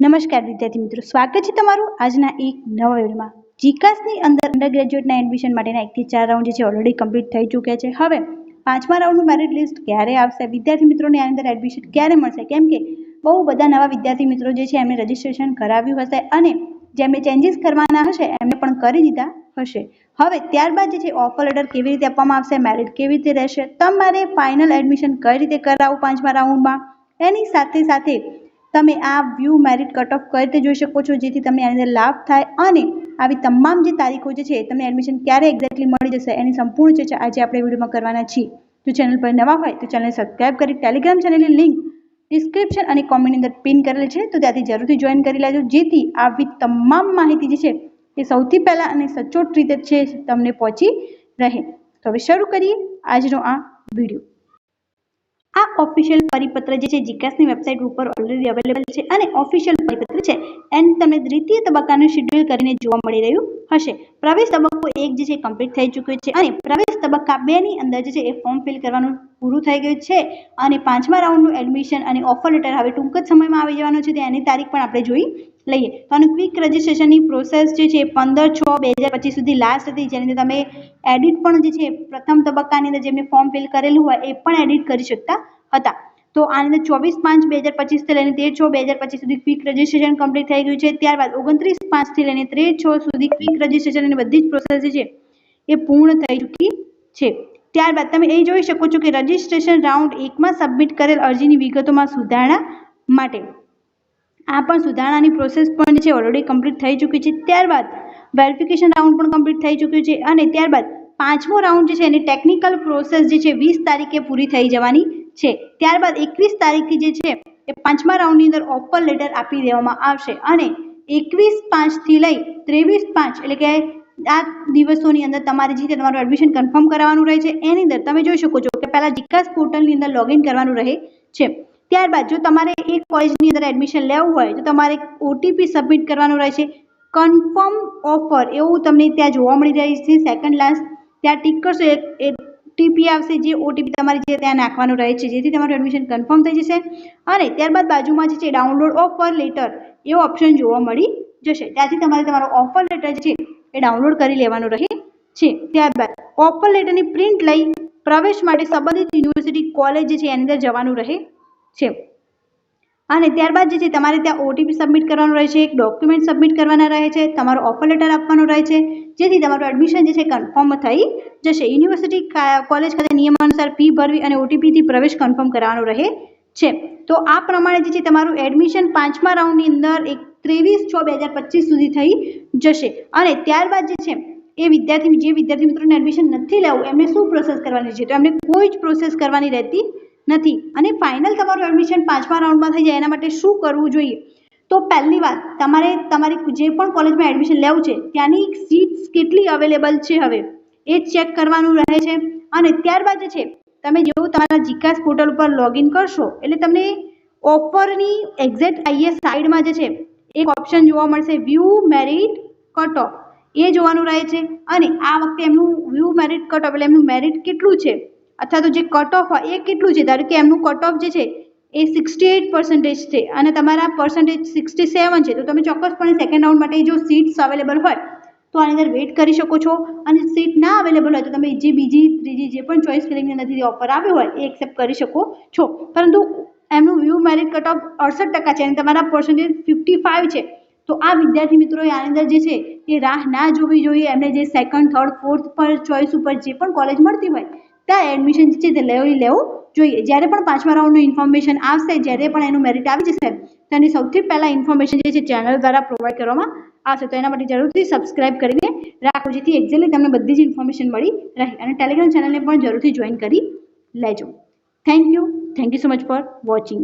નમસ્કાર વિદ્યાર્થી મિત્રો, સ્વાગત છે તમારું આજના એક નવા વિડીયોમાં. જીકાસની અંદર અંડર ગ્રેજ્યુએટના એડમિશન માટેના એકથી ચાર રાઉન્ડ જે છે ઓલરેડી કમ્પ્લીટ થઈ ચૂક્યા છે. હવે પાંચમા રાઉન્ડનું મેરિટ લિસ્ટ ક્યારે આવશે? વિદ્યાર્થી મિત્રોને આની અંદર એડમિશન ક્યારે મળશે? કેમ કે બહુ બધા નવા વિદ્યાર્થી મિત્રો જે છે, એમને રજિસ્ટ્રેશન કરાવ્યું હશે અને જેમને ચેન્જીસ કરવાના હશે, એમને પણ કરી દીધા હશે. હવે ત્યારબાદ જે છે ઓફર લેટર કેવી રીતે આપવામાં આવશે? મેરિટ કેવી રીતે રહેશે? તમારે ફાઇનલ એડમિશન કઈ રીતે કરાવવું પાંચમા રાઉન્ડમાં એની સાથે સાથે તમે આ વ્યૂ મેરિટ કટ ઓફ કઈ રીતે જોઈ શકો છો? જેથી તમને આની અંદર લાભ થાય અને આવી તમામ જે તારીખો જે છે, તમને એડમિશન ક્યારે એક્ઝેક્ટલી મળી જશે એની સંપૂર્ણ છે આજે આપણે વિડીયોમાં કરવાના છીએ. જો ચેનલ પર નવા હોય તો ચેનલ સબસ્ક્રાઈબ કરી ટેલિગ્રામ ચેનલની લિંક ડિસ્ક્રિપ્શન અને કોમેન્ટની અંદર પિન કરેલ છે, તો ત્યાંથી જરૂરથી જોઈન કરી લેજો. જેથી આવી તમામ માહિતી જે છે, એ સૌથી પહેલાં અને સચોટ રીતે છે, તમને પહોંચી રહે. તો હવે શરૂ કરીએ આજનો આ વીડિયો આ ઓફિશિયલ પરિપત્ર જે છે, જીકાસની વેબસાઇટ ઉપર ઓલરેડી અવેલેબલ છે અને ઓફિશિયલ પરિપત્ર છે. એન તમને દ્વિતીય તબક્કાનું શેડ્યુલ કરીને જોવા મળી રહ્યું. હશે. પ્રવેશ તબક્કો એક જે છે કમ્પ્લીટ થઈ ચૂક્યો છે અને પ્રવેશ તબક્કા બે ની અંદર જે છે એ ફોર્મ ફિલ કરવાનું પૂરું થઈ ગયું છે અને પાંચમા રાઉન્ડનું એડમિશન અને ઓફર લેટર હવે ટૂંક જ સમયમાં આવી જવાનું છે એની તારીખ પણ આપણે જોઈ લઈએ. તો આનું ક્વિક રજિસ્ટ્રેશનની પ્રોસેસ જે છે પંદર છ બે હજાર પચીસ સુધી લાસ્ટ હતી, જેની અંદર તમે એડિટ પણ જે છે પ્રથમ તબક્કાની અંદર જેમને ફોર્મ ફિલ કરેલું હોય, એ પણ એડિટ કરી શકતા હતા. તો આનંદ ચોવીસ પાંચ બે હજાર પચીસથી લઈને તેર છ બે હજાર પચીસ સુધી ક્વિક રજિસ્ટ્રેશન કમ્પ્લીટ થઈ ગયું છે. ત્યારબાદ ઓગણત્રીસ પાંચથી લઈને ત્રેર છ સુધી ક્વિક રજિસ્ટ્રેશન બધી જ પ્રોસેસ છે એ પૂર્ણ થઈ ચૂકી છે. ત્યારબાદ તમે એ જોઈ શકો છો કે રજિસ્ટ્રેશન રાઉન્ડ એકમાં સબમિટ કરેલ અરજીની વિગતોમાં સુધારણા માટે આ પણ સુધારણાની પ્રોસેસ પણ છે ઓલરેડી કમ્પ્લીટ થઈ ચૂકી છે. ત્યારબાદ વેરિફિકેશન રાઉન્ડ પણ કમ્પ્લીટ થઈ ચૂક્યું છે અને ત્યારબાદ પાંચમો રાઉન્ડ જે છે એની ટેકનિકલ પ્રોસેસ જે છે વીસ તારીખે પૂરી થઈ જવાની છે. ત્યારબાદ એકવીસ તારીખથી જે છે, એ પાંચમા રાઉન્ડની અંદર ઓફર લેટર આપી દેવામાં આવશે અને એકવીસ પાંચથી લઈ ત્રેવીસ પાંચ એટલે કે આ દિવસોની અંદર તમારે જે તમારું એડમિશન કન્ફર્મ કરાવવાનું રહે છે. એની અંદર તમે જોઈ શકો છો કે પહેલાં જીકાસ પોર્ટલની અંદર લોગિન કરવાનું રહે છે. ત્યારબાદ જો તમારે એક કોલેજની અંદર એડમિશન લેવું હોય તો તમારે ઓટીપી સબમિટ કરવાનું રહેશે કન્ફર્મ ઓફર એવું તમને ત્યાં જોવા મળી રહી છે. સેકન્ડ લાસ્ટ ત્યાં ટીક કરશો એ ટીપી આવશે, જે ઓટીપી તમારે જે ત્યાં નાખવાનું રહે છે, જેથી તમારું એડમિશન કન્ફર્મ થઈ જશે. અને ત્યારબાદ બાજુમાં જે છે ડાઉનલોડ ઓફર લેટર એવો ઓપ્શન જોવા મળી જશે. ત્યાંથી તમારે તમારો ઓફર લેટર છે, એ ડાઉનલોડ કરી લેવાનું રહે છે. ત્યારબાદ ઓફર લેટરની પ્રિન્ટ લઈ પ્રવેશ માટે સંબંધિત યુનિવર્સિટી કોલેજ છે, એની અંદર જવાનું રહે છે. અને ત્યારબાદ જે છે, તમારે ત્યાં ઓટીપી સબમિટ કરવાનું રહે છે, એક ડોક્યુમેન્ટ સબમિટ કરવાના રહે છે, તમારો ઓફર લેટર આપવાનું રહે છે, જેથી તમારું એડમિશન જે છે કન્ફર્મ થઈ જશે. યુનિવર્સિટી કોલેજ ખાતે નિયમાનુસાર ફી ભરવી અને ઓટીપીથી પ્રવેશ કન્ફર્મ કરવાનો રહે છે. તો આ પ્રમાણે જે છે, તમારું એડમિશન પાંચમા રાઉન્ડની અંદર એક ત્રેવીસ છ બે હજાર પચીસ સુધી થઈ જશે. અને ત્યારબાદ જે છે, એ વિદ્યાર્થી, જે વિદ્યાર્થી મિત્રોને એડમિશન નથી લેવું, એમને શું પ્રોસેસ કરવાની છે? તો એમને કોઈ જ પ્રોસેસ કરવાની રહેતી નથી. અને ફાઇનલ તમારું એડમિશન પાંચમા રાઉન્ડમાં થઈ જાય, એના માટે શું કરવું જોઈએ? તો પહેલી વાત, તમારે તમારી જે પણ કોલેજમાં એડમિશન લેવું છે, ત્યાંની સીટ્સ કેટલી અવેલેબલ છે હવે? એ ચેક કરવાનું રહે છે. અને ત્યારબાદ જે છે, તમે જેવું તમારા જીકાસ પોર્ટલ ઉપર લોગિન કરશો, એટલે તમને ઓફરની એક્ઝેક્ટ આઈએસ સાઈડમાં જે છે, એક ઓપ્શન જોવા મળશે વ્યૂ મેરિટ કટ ઓફ એ જોવાનું રહે છે. અને આ વખતે એમનું વ્યૂ મેરિટ કટ ઓફ એટલે એમનું મેરિટ કેટલું છે? અથવા તો જે કટ ઓફ હોય, એ કેટલું છે? ધારો કે એમનું કટ ઓફ જે છે, એ સિક્સટી એઇટ પર્સન્ટેજ છે અને તમારા પર્સન્ટેજ સિક્સટી સેવન છે, તો તમે ચોક્કસપણે સેકન્ડ રાઉન્ડ માટે જો સીટ્સ અવેલેબલ હોય, તો આની અંદર વેઇટ કરી શકો છો. અને સીટ ના અવેલેબલ હોય, તો તમે જે બીજી, ત્રીજી જે પણ ચોઈસ ફિલિંગની અંદરથી ઓફર આવ્યો હોય, એ એક્સેપ્ટ કરી શકો છો. પરંતુ એમનું વ્યૂ મેરિટ કટ ઓફ અડસઠ ટકા છે અને તમારા પર્સન્ટેજ ફિફ્ટી ફાઇવ છે, તો આ વિદ્યાર્થી મિત્રોએ આની અંદર જે છે, એ રાહ ના જોવી જોઈએ. એમને જે સેકન્ડ થર્ડ ફોર્થ પર ચોઈસ ઉપર જે પણ કોલેજ મળતી હોય ત્યાં એડમિશન છે તે લેવું લેવું જોઈએ. જ્યારે પણ પાંચમા રાઉન્ડનું ઇન્ફોર્મેશન આવશે, જ્યારે પણ એનું મેરિટ આવી જશે, તેની સૌથી પહેલાં ઇન્ફોર્મેશન જે છે ચેનલ દ્વારા પ્રોવાઈડ કરવામાં આવશે. તો એના માટે જરૂરથી સબસ્ક્રાઇબ કરીને રાખો, જેથી એક્ઝેક્ટલી તમને બધી જ ઇન્ફોર્મેશન મળી રહે. અને ટેલિગ્રામ ચેનલને પણ જરૂરથી જોઈન કરી લેજો. Thank you thank you so much for watching